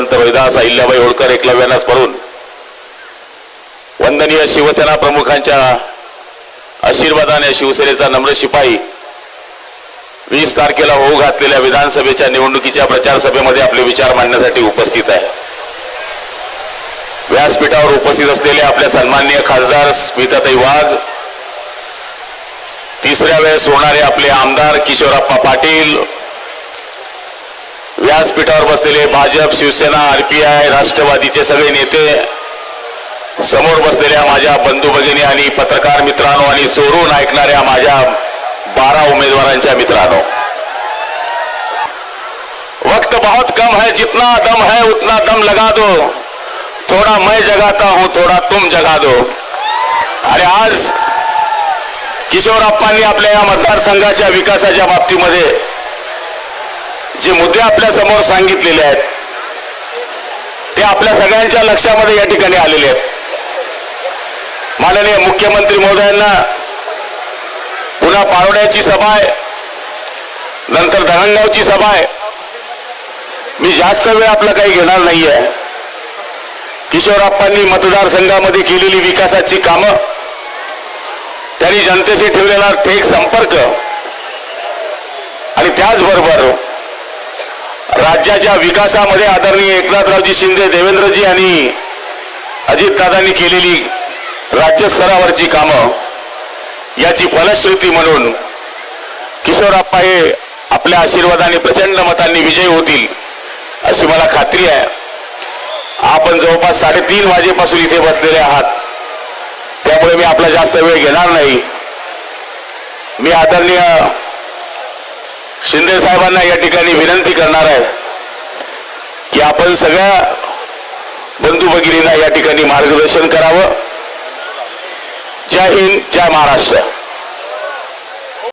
संत रोहिदास अहिल्याबाई होळकर एकलव्यांना स्मरून वंदनीय शिवसेना प्रमुखांच्या आशीर्वादाने शिवसेनेचा नम्र शिपाई वीस तारखेला होऊ घातलेल्या विधानसभेच्या निवडणुकीच्या प्रचार सभेमध्ये आपले विचार मांडण्यासाठी उपस्थित आहे. व्यासपीठावर उपस्थित असलेले आपल्या सन्माननीय खासदार स्मिताताई वाघ तिसऱ्या वेळेस होणारे आपले आमदार किशोरप्पा पाटील व्यासपीठावर बसलेले भाजप शिवसेना आरपीआय राष्ट्रवादीचे सगळे नेते समोर बसलेल्या माझ्या बंधू भगिनी आणि पत्रकार मित्रांनो आणि चोरून ऐकणाऱ्या माझ्या बारा उमेदवारांच्या मित्रांनो. वक्त बहुत कम है जितना दम है उतना दम लगा दो. थोड़ा मैं जगाता हूं थोड़ा तुम जगा दो. आणि आज किशोरप्पांनी आपल्या या मतदारसंघाच्या विकासाच्या बाबतीमध्ये जे मुद्दे आपल्यासमोर सांगितलेले आहेत ते आपल्या सगळ्यांच्या लक्षामध्ये या ठिकाणी आलेले आहेत. माननीय मुख्यमंत्री महोदयांना पुन्हा पारोड्याची सभा आहे नंतर धरणगावची सभा आहे. मी जास्त वेळ आपला काही घेणार नाहीये. किशोरप्पांनी मतदारसंघामध्ये केलेली विकासाची कामं त्यांनी जनतेशी ठेवलेला थेट संपर्क आणि त्याचबरोबर राज्याच्या विकासामध्ये आदरणीय एकनाथरावजी शिंदे देवेंद्रजी आणि अजितदादांनी केलेली राज्यस्तरावरची कामं याची फलश्रुती म्हणून किशोरप्पा हे आपल्या आशीर्वादाने प्रचंड मतांनी विजयी होतील अशी मला खात्री आहे. आपण जवळपास साडेतीन वाजेपासून इथे बसलेले आहात. त्यामुळे मी आपला जास्त वेळ घेणार नाही. मी आदरणीय शिंदे साहेबांना या ठिकाणी विनंती करणार आहे. की आपण सगळ्या बंधू भगिनींना या ठिकाणी मार्गदर्शन करावं. जय हिंद जय महाराष्ट्र.